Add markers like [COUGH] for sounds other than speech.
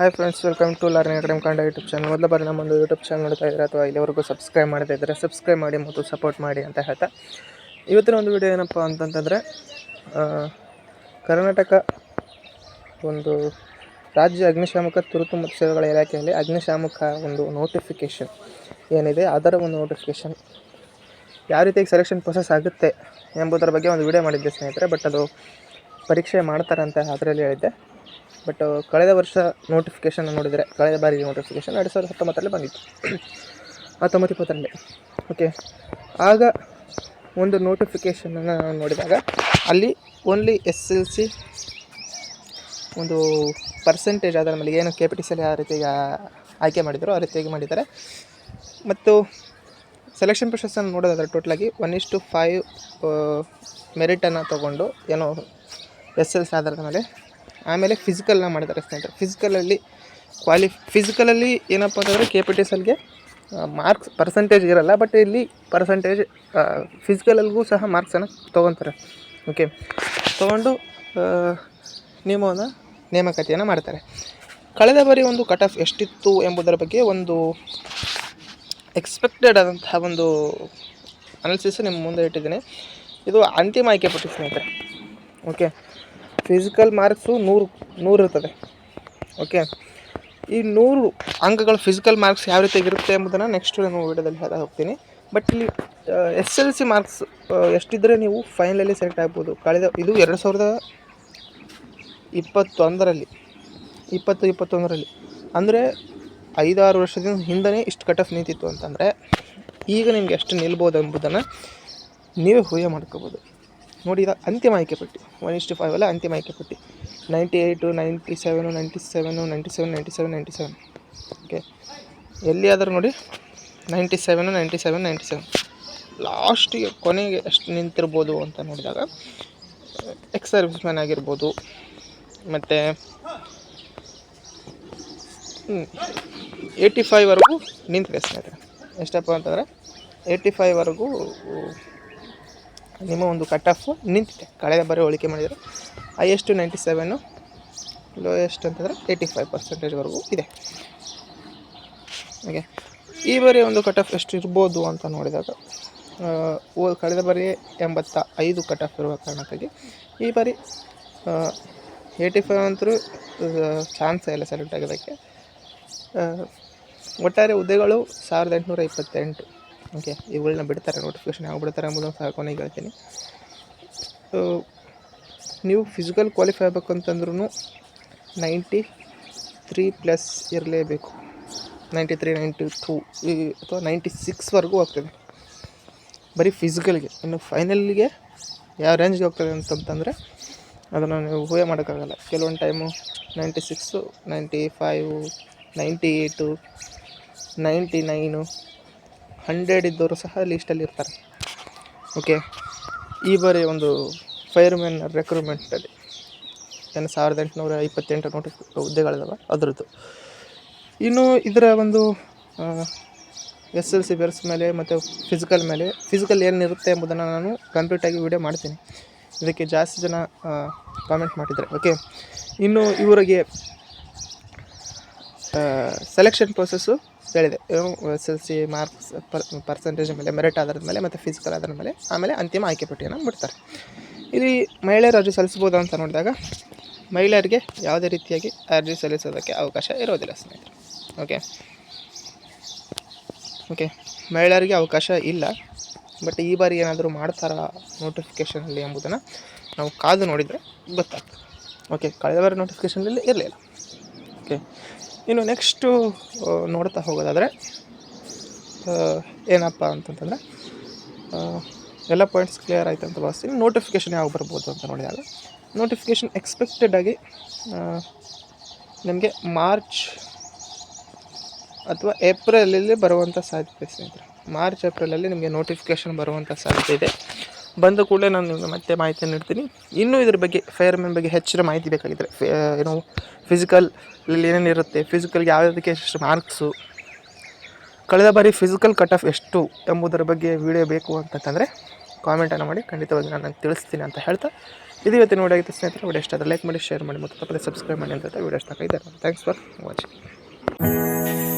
Hi friends welcome to learning academy ಕಂಡ YouTube channel ಮೊದಲ ಬಾರಿ ನಮ್ಮೊಂದು ಯೂಟ್ಯೂಬ್ ಚಾನಲ್ ನೋಡ್ತಾ ಇದ್ದಾರೆ ಅಥವಾ ಇಲ್ಲಿವರೆಗೂ ಸಬ್ಸ್ಕ್ರೈಬ್ ಮಾಡದೇ ಇದ್ದರೆ ಸಬ್ಸ್ಕ್ರೈಬ್ ಮಾಡಿ ಮತ್ತು ಸಪೋರ್ಟ್ ಮಾಡಿ ಅಂತ ಹೇಳ್ತಾ. ಇವತ್ತಿನ ಒಂದು ವಿಡಿಯೋ ಏನಪ್ಪ ಅಂತಂತಂದರೆ ಕರ್ನಾಟಕ ಒಂದು ರಾಜ್ಯ ಅಗ್ನಿಶಾಮಕ ತುರ್ತು ಮತ್ತು ಸೇವೆಗಳ ಇಲಾಖೆಯಲ್ಲಿ ಅಗ್ನಿಶಾಮಕ ಒಂದು ನೋಟಿಫಿಕೇಷನ್ ಏನಿದೆ, ಅದರ ಒಂದು ನೋಟಿಫಿಕೇಷನ್ ಯಾವ ರೀತಿಯಾಗಿ ಸೆಲೆಕ್ಷನ್ ಪ್ರೊಸೆಸ್ ಆಗುತ್ತೆ ಎಂಬುದರ ಬಗ್ಗೆ ಒಂದು ವಿಡಿಯೋ ಮಾಡಿದ್ದೆ ಸ್ನೇಹಿತರೆ ಬಟ್ ಅದು ಪರೀಕ್ಷೆ ಮಾಡ್ತಾರಂತ ಅದರಲ್ಲಿ ಹೇಳಿದ್ದೆ. ಬಟ್ ಕಳೆದ ವರ್ಷ ನೋಟಿಫಿಕೇಷನ್ ನೋಡಿದರೆ, ಕಳೆದ ಬಾರಿಗೆ ನೋಟಿಫಿಕೇಷನ್ ಎರಡು ಸಾವಿರದ ಹತ್ತೊಂಬತ್ತರಲ್ಲಿ ಬಂದಿತ್ತು. [COUGHS] ಹತ್ತೊಂಬತ್ತು ಇಪ್ಪತ್ತರಲ್ಲಿ ಓಕೆ ಆಗ ಒಂದು ನೋಟಿಫಿಕೇಷನನ್ನು ನೋಡಿದಾಗ, ಅಲ್ಲಿ ಓನ್ಲಿ ಎಸ್ ಎಲ್ ಸಿ ಒಂದು ಪರ್ಸೆಂಟೇಜ್ ಅದರ ಮೇಲೆ ಏನು ಕೆ ಪಿ ಟಿ ಸಿಯಲ್ಲಿ ಯಾವ ರೀತಿಯಾಗಿ ಆಯ್ಕೆ ಮಾಡಿದ್ರು, ಆ ರೀತಿಯಾಗಿ ಮಾಡಿದ್ದಾರೆ. ಮತ್ತು ಸೆಲೆಕ್ಷನ್ ಪ್ರೊಸೆಸನ್ನು ನೋಡೋದಾದ್ರೆ ಟೋಟಲಾಗಿ ಒನ್ ಇಷ್ಟು ಫೈವ್ ಮೆರಿಟನ್ನು ತೊಗೊಂಡು ಏನೋ ಎಸ್ ಎಲ್ ಸಿ ಆಧಾರದ ಮೇಲೆ ಆಮೇಲೆ ಫಿಸಿಕಲ್ನ ಮಾಡಿದ್ದಾರೆ ಸ್ನೇಹಿತರೆ. ಫಿಸಿಕಲಲ್ಲಿ ಕ್ವಾಲಿ ಫಿಸಿಕಲಲ್ಲಿ ಏನಪ್ಪ ಅಂತಂದರೆ ಕೆ ಪಿ ಟಿ ಸಲ್ಗೆ ಮಾರ್ಕ್ಸ್ ಪರ್ಸೆಂಟೇಜ್ ಇರಲ್ಲ ಬಟ್ ಇಲ್ಲಿ ಪರ್ಸೆಂಟೇಜ್ ಫಿಸಿಕಲಲ್ಗೂ ಸಹ ಮಾರ್ಕ್ಸನ್ನು ತೊಗೊತಾರೆ. ಓಕೆ ತೊಗೊಂಡು ನಿಯಮವನ್ನು, ನೇಮಕಾತಿಯನ್ನು ಮಾಡ್ತಾರೆ. ಕಳೆದ ಬಾರಿ ಒಂದು ಕಟ್ ಆಫ್ ಎಷ್ಟಿತ್ತು ಎಂಬುದರ ಬಗ್ಗೆ ಒಂದು ಎಕ್ಸ್ಪೆಕ್ಟೆಡ್ ಆದಂತಹ ಒಂದು ಅನಾಲಿಸಿಸ್ ನಿಮ್ಮ ಮುಂದೆ ಇಟ್ಟಿದ್ದೀನಿ. ಇದು ಅಂತಿಮ ಆಯ್ಕೆ ಪಟ್ಟಿ ಸ್ನೇಹಿತರೆ. ಓಕೆ ಫಿಸಿಕಲ್ ಮಾರ್ಕ್ಸು ನೂರು ನೂರು ಇರ್ತದೆ. ಓಕೆ ಈ ನೂರು ಅಂಕಗಳ ಫಿಸಿಕಲ್ ಮಾರ್ಕ್ಸ್ ಯಾವ ರೀತಿ ಇರುತ್ತೆ ಎಂಬುದನ್ನು ನೆಕ್ಸ್ಟ್ ನಾನು ವಿಡಿಯೋದಲ್ಲಿ ಹೇಳ ಹೋಗ್ತೀನಿ. ಬಟ್ ಇಲ್ಲಿ ಎಸ್ ಎಲ್ ಸಿ ಮಾರ್ಕ್ಸ್ ಎಷ್ಟಿದ್ದರೆ ನೀವು ಫೈನಲಲ್ಲಿ ಸೆಲೆಕ್ಟ್ ಆಗ್ಬೋದು. ಕಳೆದ, ಇದು ಎರಡು ಸಾವಿರದ ಇಪ್ಪತ್ತೊಂದರಲ್ಲಿ, ಇಪ್ಪತ್ತು, ಇಪ್ಪತ್ತೊಂದರಲ್ಲಿ. ಅಂದರೆ ಐದಾರು ವರ್ಷದಿಂದ ಹಿಂದೆ ಇಷ್ಟು ಕಟ್ ಆಫ್ ನಿಂತಿತ್ತು ಅಂತಂದರೆ ಈಗ ನಿಮ್ಗೆ ಎಷ್ಟು ನಿಲ್ಬೋದು ಎಂಬುದನ್ನು ನೀವೇ ಊಹೆ ಮಾಡ್ಕೋಬೋದು. ನೋಡಿ ಇದು ಅಂತಿಮ ಆಯ್ಕೆ ಪಟ್ಟಿ. ಒನ್ ಇಷ್ಟು ಫೈವ್ ಅಲ್ಲ ಅಂತಿಮ ಆಯ್ಕೆ ಪಟ್ಟಿ. Ninety eight ninety seven ninety seven ninety seven ninety seven ninety seven okay ಎಲ್ಲಿ ಆದರೂ ನೋಡಿ. Ninety seven ninety seven ninety seven ಲಾಸ್ಟಿಗೆ ಕೊನೆಗೆ ಎಷ್ಟು ನಿಂತಿರ್ಬೋದು ಅಂತ ನೋಡಿದಾಗ ಎಕ್ಸ್ ಸರ್ವಿಸ್ ಮ್ಯಾನ್ ಆಗಿರ್ಬೋದು. ಮತ್ತು ಏಯ್ಟಿ ಫೈವ್ವರೆಗೂ ನಿಂತಿದೆ ಸ್ನೇಹಿತರೆ. ಎಷ್ಟಪ್ಪ ಅಂತಂದರೆ ಏಯ್ಟಿ ಫೈವ್ವರೆಗೂ ನಿಮ್ಮ ಒಂದು ಕಟ್ ಆಫ್ ನಿಂತಿದೆ. ಕಳೆದ ಬಾರಿ ಹೋಲಿಕೆ ಮಾಡಿದರೆ ಹೈಯೆಸ್ಟು ನೈಂಟಿ ಸೆವೆನು ಲೋಯೆಸ್ಟ್ ಅಂತಂದರೆ ಏಯ್ಟಿ ಫೈವ್ ಪರ್ಸೆಂಟೇಜ್ವರೆಗೂ ಇದೆ. ಹಾಗೆ, ಈ ಬಾರಿ ಒಂದು ಕಟ್ ಆಫ್ ಎಷ್ಟು ಇರ್ಬೋದು ಅಂತ ನೋಡಿದಾಗ ಓ- ಕಳೆದ ಬಾರಿ ಎಂಬತ್ತ ಐದು ಕಟ್ ಆಫ್ ಇರುವ ಕಾರಣಕ್ಕಾಗಿ ಈ ಬಾರಿ ಏಯ್ಟಿ ಫೈವ್ ಅಂತೂ ಚಾನ್ಸ್ ಇಲ್ಲ ಸೆಲೆಕ್ಟ್ ಆಗೋದಕ್ಕೆ ಒಟ್ಟಾರೆ ಹುದ್ದೆಗಳು ಸಾವಿರದ ಎಂಟುನೂರ ಇಪ್ಪತ್ತೆಂಟು. ಓಕೆ ಇವುಗಳನ್ನ ಬಿಡ್ತಾರೆ ನೋಟಿಫಿಕೇಶನ್ ಯಾವ ಬಿಡ್ತಾರೆ ಎಂಬುದನ್ನು ಸಹ ಕೊನೆಗೆ ಹೇಳ್ತೀನಿ. ನೀವು ಫಿಸಿಕಲ್ ಕ್ವಾಲಿಫೈ ಆಗಬೇಕು ಅಂತಂದ್ರೂ ನೈಂಟಿ ತ್ರೀ ಪ್ಲಸ್ ಇರಲೇಬೇಕು. ನೈಂಟಿ ತ್ರೀ ನೈಂಟಿ ಟೂ ಈ ಅಥವಾ ನೈಂಟಿ ಸಿಕ್ಸ್ವರೆಗೂ ಹೋಗ್ತದೆ ಬರೀ ಫಿಸಿಕಲ್ಗೆ ಇನ್ನು ಫೈನಲ್ಗೆ ಯಾವ ರೇಂಜ್ಗೆ ಹೋಗ್ತದೆ ಅಂತಂತಂದರೆ ಅದನ್ನು ನೀವು ಊಹೆ ಮಾಡೋಕ್ಕಾಗಲ್ಲ. ಕೆಲವೊಂದು time ninety six ninety five ninety eight ninety nine hundred ಇದ್ದವರು ಸಹ ಲೀಸ್ಟಲ್ಲಿ ಇರ್ತಾರೆ. ಓಕೆ ಈ ಬಾರಿ ಒಂದು ಫೈರ್ಮ್ಯಾನ್ ರೆಕ್ರೂಟ್ಮೆಂಟಲ್ಲಿ ಏನು ಸಾವಿರದ ಎಂಟುನೂರ ಇಪ್ಪತ್ತೆಂಟು ನೋಟಿಸ್ ಹುದ್ದೆಗಳಿದಾವೆ? ಅದರದ್ದು. ಇನ್ನು ಇದರ ಒಂದು ಎಸ್ ಎಲ್ ಸಿ ಬೇರ್ಸ್ ಮೇಲೆ ಮತ್ತು ಫಿಸಿಕಲ್ ಮೇಲೆ ಫಿಸಿಕಲ್ ಏನಿರುತ್ತೆ ಎಂಬುದನ್ನು ನಾನು ಕಂಪ್ಲೀಟಾಗಿ ವಿಡಿಯೋ ಮಾಡ್ತೀನಿ. ಇದಕ್ಕೆ ಜಾಸ್ತಿ ಜನ ಕಾಮೆಂಟ್ ಮಾಡಿದ್ದಾರೆ ಓಕೆ ಇನ್ನು ಇವರಿಗೆ ಸೆಲೆಕ್ಷನ್ ಪ್ರೊಸೆಸ್ಸು ಹೇಳಿದೆ. S L C marks per percentage ಮೇಲೆ ಮೆರಿಟ್ ಆಧಾರದ ಮೇಲೆ ಮತ್ತು ಫಿಸಿಕಲ್ ಆಧಾರದ ಮೇಲೆ ಆಮೇಲೆ ಅಂತಿಮ ಆಯ್ಕೆ ಪಟ್ಟಿಯನ್ನು ಬಿಡ್ತಾರೆ. ಇಲ್ಲಿ ಮಹಿಳೆಯರು ಅರ್ಜಿ ಸಲ್ಲಿಸ್ಬೋದು ಅಂತ ನೋಡಿದಾಗ ಮಹಿಳೆಯರಿಗೆ ಯಾವುದೇ ರೀತಿಯಾಗಿ ಅರ್ಜಿ ಸಲ್ಲಿಸೋದಕ್ಕೆ ಅವಕಾಶ ಇರೋದಿಲ್ಲ ಸ್ನೇಹಿತರೆ. ಓಕೆ ಓಕೆ ಮಹಿಳೆಯರಿಗೆ ಅವಕಾಶ ಇಲ್ಲ. ಬಟ್ ಈ ಬಾರಿ ಏನಾದರೂ ಮಾಡ್ತಾರಾ ನೋಟಿಫಿಕೇಷನಲ್ಲಿ ಎಂಬುದನ್ನು ನಾವು ಕಾದು ನೋಡಿದರೆ ಗೊತ್ತಾಗ್ತದೆ. ಓಕೆ ಕಳೆದ ಬಾರಿ ನೋಟಿಫಿಕೇಷನಲ್ಲಿ ಇರಲಿಲ್ಲ. ಓಕೆ ಇನ್ನು ನೆಕ್ಸ್ಟು ನೋಡ್ತಾ ಹೋಗೋದಾದರೆ ಏನಪ್ಪ ಅಂತಂತಂದರೆ ಎಲ್ಲ ಪಾಯಿಂಟ್ಸ್ ಕ್ಲಿಯರ್ ಆಯ್ತು ಅಂತ ಭಾವಿಸ್ತೀನಿ. ನೋಟಿಫಿಕೇಷನ್ ಯಾವಾಗ ಬರ್ಬೋದು ಅಂತ ನೋಡಿದಾಗ ಎಕ್ಸ್ಪೆಕ್ಟೆಡ್ ಆಗಿ ನಿಮಗೆ ಮಾರ್ಚ್ ಅಥವಾ ಏಪ್ರಿಲಲ್ಲಿ ಬರುವಂಥ ಸಾಧ್ಯತೆ ಸ್ನೇಹಿತರೆ. ಮಾರ್ಚ್ ಏಪ್ರಿಲಲ್ಲಿ ನಿಮಗೆ ನೋಟಿಫಿಕೇಷನ್ ಬರುವಂಥ ಸಾಧ್ಯತೆ ಇದೆ. ಬಂದ ಕೂಡಲೇ ನಾನು ನಿಮಗೆ ಮತ್ತೆ ಮಾಹಿತಿ ನೀಡ್ತೀನಿ. ಇನ್ನೂ ಇದ್ರ ಬಗ್ಗೆ ಫೈರ್ಮ್ಯಾನ್ ಬಗ್ಗೆ ಹೆಚ್ಚಿನ ಮಾಹಿತಿ ಬೇಕಾಗಿದ್ದರೆ ಏನು ಫಿಸಿಕಲ್ ಏನೇನಿರುತ್ತೆ ಫಿಸಿಕಲ್ಗೆ ಯಾವುದಕ್ಕೆ ಎಷ್ಟು ಮಾರ್ಕ್ಸು ಕಳೆದ ಬಾರಿ ಫಿಸಿಕಲ್ ಕಟ್ ಆಫ್ ಎಷ್ಟು ಎಂಬುದರ ಬಗ್ಗೆ ವಿಡಿಯೋ ಬೇಕು ಅಂತಂತಂದರೆ ಕಾಮೆಂಟನ್ನು ಮಾಡಿ, ಖಂಡಿತವಾಗಿ ನಾನು ತಿಳಿಸ್ತೀನಿ ಅಂತ ಹೇಳ್ತಾ, ಇದು ಇವತ್ತಿನ ವಿಡಿಯೋ ಸ್ನೇಹಿತರೆ ವಿಡಿಯೋ ಇಷ್ಟ ಲೈಕ್ ಮಾಡಿ ಶೇರ್ ಮಾಡಿ, ಮತ್ತು ತಪ್ಪದೆ ಸಬ್ಸ್ಕ್ರೈಬ್ ಮಾಡಿ ಅಂತ ವಿಡಿಯೋ ಇಷ್ಟ ಇದ್ದಾರೆ ಥ್ಯಾಂಕ್ಸ್ ಫಾರ್ ವಾಚಿಂಗ್